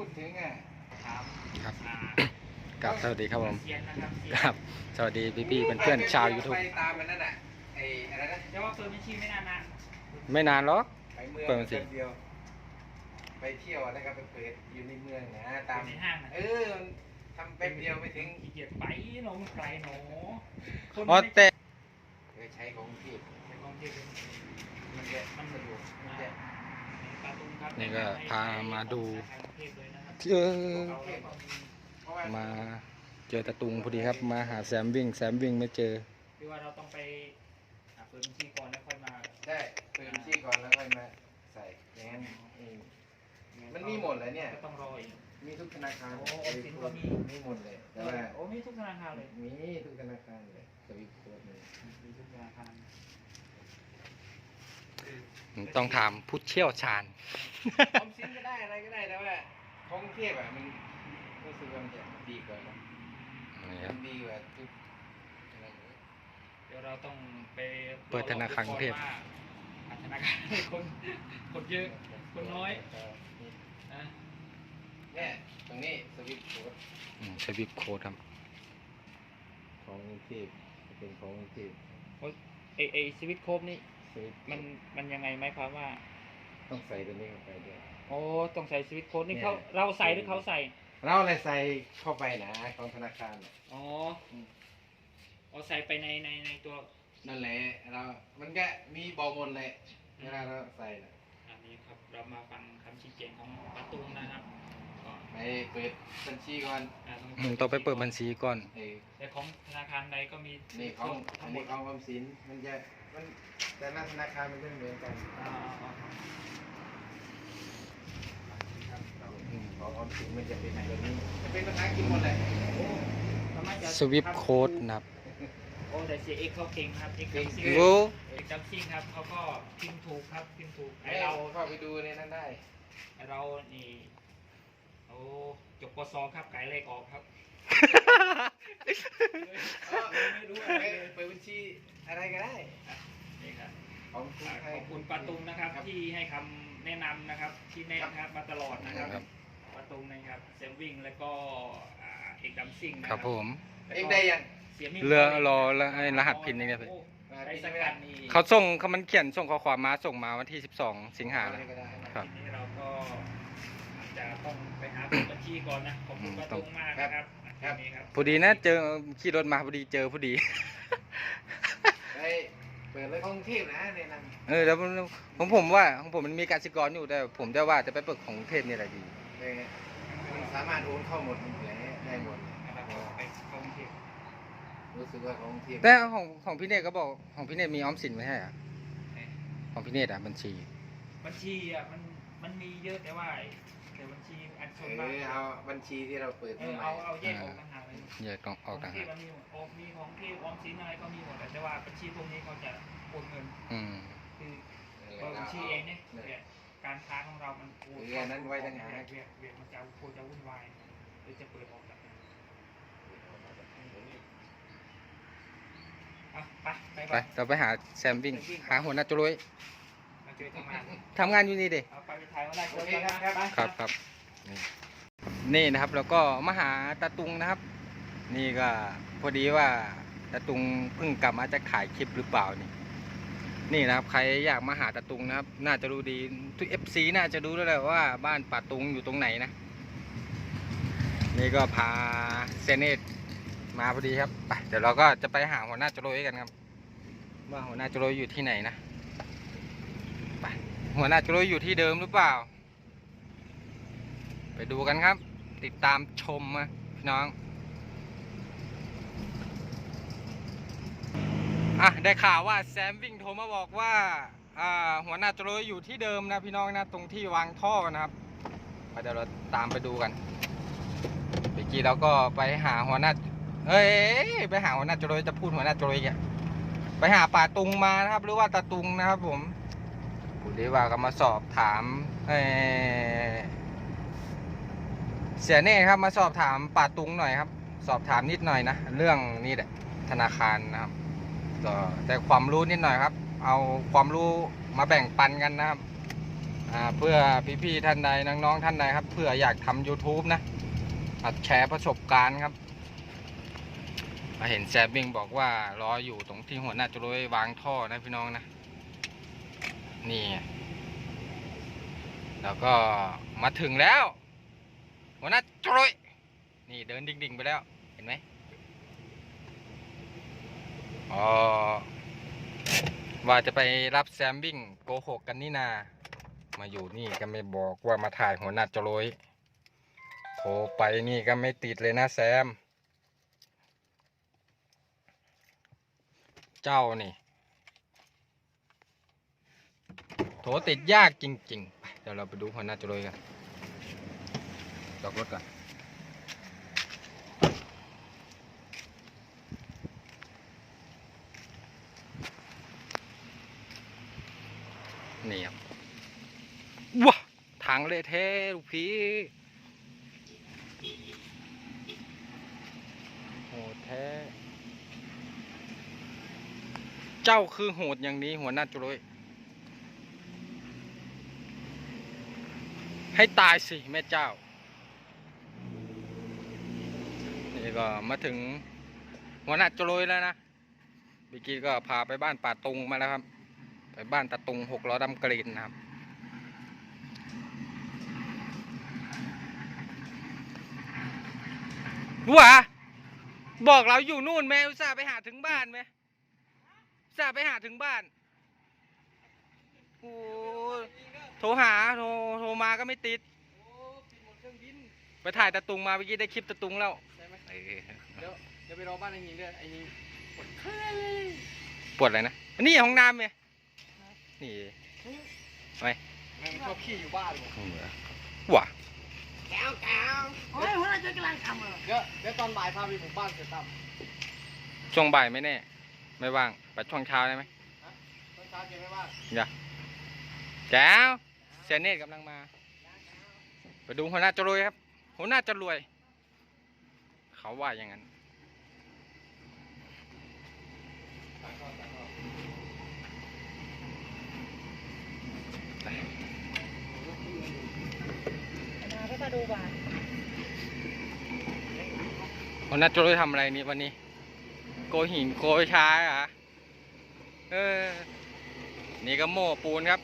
พูดถึงอะครับครับอ่ากับสวัสดีครับผมเซียนนะครับเซียนครับ สวัสดีพี่พี่ๆเพื่อนๆชาว YouTube ไปตามมันนั่นน่ะไอ้อะไรนะเดี๋ยวว่าเปิดบัญชีไม่นานนะไม่นานหรอกไปเมืองเปิดสิแป๊บเดียวไปเที่ยวอะไรก็ไปเปิดอยู่ในเมืองนะตามในห้างนะเออมันทำแป๊บเดียวไม่ถึงขี้เกียจไปหนองไกลหนอคนอ๋อไม่แต่เคยใช้ของพี่ไปกองเทพเป็นมันจะมันสะดวกมันจะปาตุ้งครับ นี่ก็พามาดูสายกรุงเทพเลยนะครับเออเราก็มีเพราะว่ามาเจอตะตุงพอดีครับ มาหาแซมวิ่ง แซมวิ่งไม่เจอคือว่าเราต้องไปอ่าเปิดบัญชีก่อนแล้วค่อยมาได้เปิดบัญชีก่อนแล้วค่อยมาใส่อย่างนั้นอืมมันมีหมดเลยเนี่ยก็ต้องรออีกมีทุกธนาคารโอ้ออมสินก็มีมีหมดเลยแต่ว่าโอ้มีทุกธนาคารเลยมีทุกธนาคารเลยสวิตโค้ดเลยมีทุกธนาคาร ต้องถามผู้เชี่ยวชาญ ออมสินก็ได้อะไรก็ได้แต่ว่าของกรุงเทพอะมันรู้สึกว่ามันจะดีกว่านะนี่ครัมับนดีกว่าทุกอะไรอย่างเงี้ยเดี๋ยวเราต้องไปเปิดธนาคารกรุงเทพ ว่าอ่าธนาคารคนคนเยอะ คนน้อย นะเนี่ยตรงนี้สวิตโค้ดอืมสวิปโค้ดครับ ของกรุงเทพเป็นของกรุงเทพ ไอไอสวิตโคบนี่ สวิตมันมันยังไงไหมครับว่า ต้องใส่ตัวนี้เข้าไปด้วย โอ้ต้องใส่สวิตโค้ดนี่เนี่ยเขาเราใส่หรือเขาใส่ เราอะไรใส่เข้าไปนะของธนาคารน่ะอ๋อเอาใส่ไปในในในตัวนั่นแหละเรา มันก็มีบอกหมดเลยเวลาเราใส่น่ะอันนี้ครับ เรามาฟังคำชี้แจงของปาตูนนะครับก็ไปเปิดบัญชีก่อนอ่าอืมต้องไปเปิดบัญชีก่อน ไอ้แต่ของธนาคารใดก็มีนี่ของอัทั้นงหมนี้ดของออมสินมันจะ มันแต่ละธนาคารมันจะไม่เหมือนกันอ่าอ่าอ่าครับเราอืมของออมสินมันจะเป็นแบบนี้จะเป็นภาษาอังกฤษหมดเลยโอ้ทำไมจะสวิปโค้ดนะครับ โอ้แต่เสียเอกเขาเก่งครับเอกจัมซิ่งโอ้ เอกจัมซิ่งครับเขาก็พิมพ์ถูกครับพิมพ์ถูกไอให้เราเราเข้าไปดูในนั้นได้ไอเรานี่โอ้จบปศครับไก่เลขออกครับเออ ไม่รู้ไปอะไรเลยเปิดบัญชีอะไรก็ได้นี่ครับของคุณอ่าไทยขอบคุณปาตุงนะครับ ที่ให้คำแนะนำนะครับที่แนะนะครับมาตลอดนะครับครับ ปาตุงนะครับเซมวิ่งแล้วก็อ่าเอกดัมซิ่งนะครับผมแล้วเองก็ได้ยังเสียมีเรือรอแล้วให้รหัสพินนี่เนี่ยโอ้มาใช้ที่สไม่กัได้ดนี่เขาส่งเขามันเขียนส่งข้อความมาส่งมาวันที่ 12 สิงหาอะไรแล้ว ก็ได้ครับ ทีนี้เราก็อาจจะต้องไปหาเปิดบัญชีก่อนนะขอบคุณปาตุงมากนะครับทีนี้ ครับพอดีนะเจอขี่รถมาพอดีเจอพอดีไปเปิดเลยของกรุงเทพนะในนั้นเออแล้วของผมว่าของผมมันมีกสิกรอยู่แต่ ผมจะว่าจะไปเปิดของกรุงเทพนี่แหละดีเลยมันสามารถโอนเข้าหมดเลยได้หมดเลยนะครับไปกองเทพรู้สึกว่าของกรุงเทพแต่ของของพี่เนตก็บอกของพี่เนตมีออมสินไม่ใช่เหรอของพี่เนตอะบัญชี บัญชีอะมัน มันมีเยอะแต่ว่าแต่บัญชีอันชเอนมากอเอาบัญชีที่เราเปิดเอขึ้อนมาเอาเอาแยกออกต่างหากเลยแยกต้องออกต่างที่หากมันมีหมดออกมีของที่ออมสินอะไรก็มีหมดแต่ว่าบัญชีพวกนี้เขาจะโอนเงิน อืม คือเออบัญชีเองเนี่ยเนี่ยการค้าของเรา มันโอนเอออันนั้นไว้ต่างหาก เวียกเวียกมันจะโคจะวุ่นวายหรือจะเปิดออกแบบนั้นอะไปไปไปเราไปหาแซมวิ่ง หาหัวหน้าจุลุยมา เจอทำงานทำงานอยู่นี่เด้เอาไปถ่ายวันแรกโอเคครับครับครับครับนี่นี่นะครับแล้วก็มาหาตาตุงนะครับ นี่ก็พอดีว่าตาตุงเพิ่งกลับมาจะขายคลิปหรือเปล่านี่ นี่นะครับ ใครอยากมาหาตาตุงนะครับ น่าจะรู้ดีทุกเอฟซีน่าจะรู้แล้วแหละว่าบ้านป่าตุงอยู่ตรงไหนนะ นี่ก็พาเซเนตมาพอดีครับไปเดี๋ยวเราก็จะไปหาหัวหน้าจโรยกันครับ ว่าหัวหน้าจโรยอยู่ที่ไหนนะไป หัวหน้าจโรยอยู่ที่เดิมหรือเปล่า ไปดูกันครับ ติดตามชมนะพี่น้อง อะ ได้ข่าวว่าแซมวิ่งโทรมาบอกว่าอ่าหัวหน้าจรวยอยู่ที่เดิมนะพี่น้องนะตรงที่วางท่อนะครับเดี๋ยวเราตามไปดูกันเมื่อกี้เราก็ไปหาหัวหน้าเอ้ยไปหาหัวหน้าจรวยจะพูดหัวหน้าจรวยแกไปหาป่าตุงมานะครับ หรือว่าตาตุงนะครับ ผม ผู้ดีว่าก็มาสอบถามเออเสียเน่ครับมาสอบถามป่าตุงหน่อยครับ สอบถามนิดหน่อยนะเรื่องนี้แหละธนาคารนะครับก็แต่ความรู้นิดหน่อยครับ เอาความรู้มาแบ่งปันกันนะครับเพื่อพี่ๆท่านใดน้องๆท่านใดครับเพื่ออยากทำ YouTube นะอัดแชร์ประสบการณ์ครับมาเห็นแซบบิงบอกว่ารออยู่ตรงที่หัวหน้าจะรวยวางท่อนะพี่น้องนะ นี่แล้วก็มาถึงแล้วหัวหน้าจรยนี่เดินดิ่งๆไปแล้ว เห็นไหมอ๋อว่าจะไปรับแซมบิ้งโกหกกันนี่นา มาอยู่นี่ก็ไม่บอกว่ามาถ่ายหัวหน้าจรยโทรไปนี่ก็ไม่ติดเลยนะแซม เจ้านี่ โถติดยากจริงๆไปเดี๋ยวเราไปดูหัวหน้าจรวยกันดอกรถก่อนนี่ครับว้าทางเละเทะลูกพี่โหดแท้ เจ้าคือโหดอย่างนี้หัวหน้าจรวย ให้ตายสิแม่เจ้า นี่ก็มาถึงหัวหน้าจรวยแล้วนะเมื่อกี้ก็พาไปบ้านป่าตุงมาแล้วครับ ไปบ้านตาตุงหกล้อดำกรีนนะครับวัวบอกเราอยู่นู่นแม่อุตส่าห์ไปหาถึงบ้านไหมอุตส่าห์ไปหาถึงบ้าน โอ้ โทรหาโทรโทรมาก็ไม่ติด โอ้ปิดหมดเครื่องบินไปถ่ายตะตุงมาเมื่อกี้ได้คลิปตะตุงแล้วใช่ไหมเออเดี๋ยวเดี๋ยวไปรอบ้านไอ้หิงด้วยไอ้หิงปวดขาปวดอะไรนะอันนี่ห้องน้ำไงนี่แม่งชอบขี้อยู่บ้านเลยว้าแก้วแก้วโอ้ยหัวหน้าจะกำลังทำเหรอเดี๋ยวเดี๋ยวตอนบ่ายพาไปหมู่บ้านเสร็จตั้มช่วงบ่ายไม่แน่ ไม่ว่างไปช่วงเช้าได้ไหมตอนเช้าเก็บไม่ว่างแก้ว เซยเนตกำลังมา ไปดูหัวหน้าจะรวยครับ หัวหน้าจะรวย เขาว่าอย่างนั้นมาไปมาดูบ้านหัวหน้าจะรวยทำอะไรนี่วันนี้ โกยหินโกยช้าเหรอเออ นี่ก็โม่ปูนครับ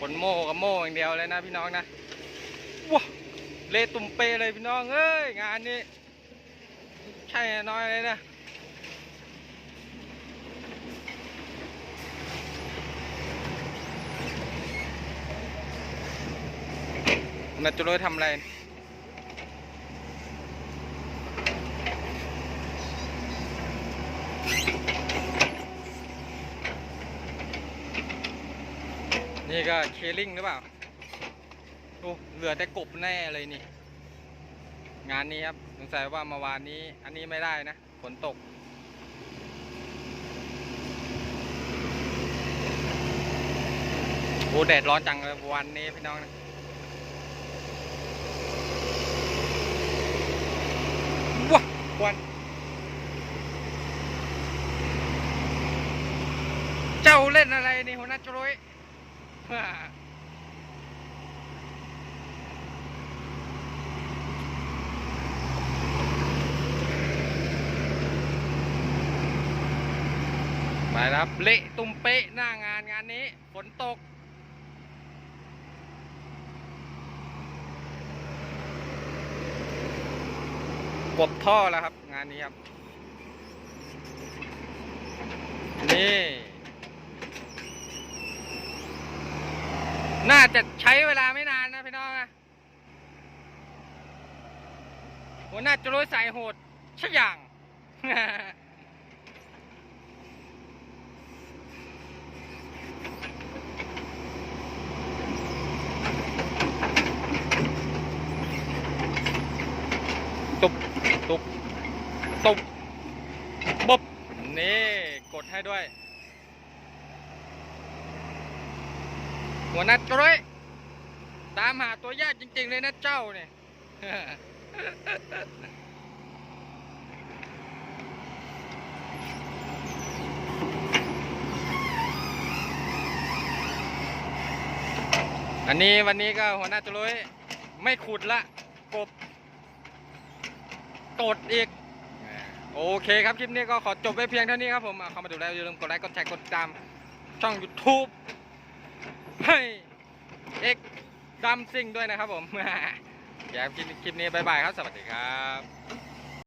คนโม่กับโม่อย่างเดียวเลยนะพี่น้องนะว้าเละตุ่มเปเลยพี่น้องเอ้ยงานนี้ใช่น้อยเลยนะนาจุโรยทำอะไร นี่ก็เคลิงหรือเปล่าโอ้เหลือแต่กบแน่เลยนี่ งานนี้ครับสงสัยว่าเมื่อวานนี้ อันนี้ไม่ได้นะฝนตกโอ้แดดร้อนจังเลยวันนี้พี่น้องนะว้าวันเจ้าเล่นอะไรนี่หัวหน้าจรวย ไปครับเละตุ้มเป๊ะหน้างานงานนี้ฝนตกกบท่อแล้วครับ งานนี้ครับ นี่ น่าจะใช้เวลาไม่นานนะพี่น้องนะหัวหน้าจะรวยสายโหดชะอย่าง ตุบตุบตุบบบนี่ กดให้ด้วย หัวนัดก็วลยตามหาตัวแยากจริง ๆ เลยนะเจ้าเนี่ยอันนี้วันนี้ก็หัวหน้าจุลุยไม่ขุดละ กบตดอีก โอเคครับ คลิปนี้ก็ขอจบไว้เพียงเท่านี้ครับผม เข้ามาดูแล้วอย่าลืมกดไลค์ กดแชร์ กดติดตาม ช่อง YouTube ให้เอ็กดัมซิ่งด้วยนะครับผม อย่ากคลิปนี้บายบายครับ สวัสดีครับ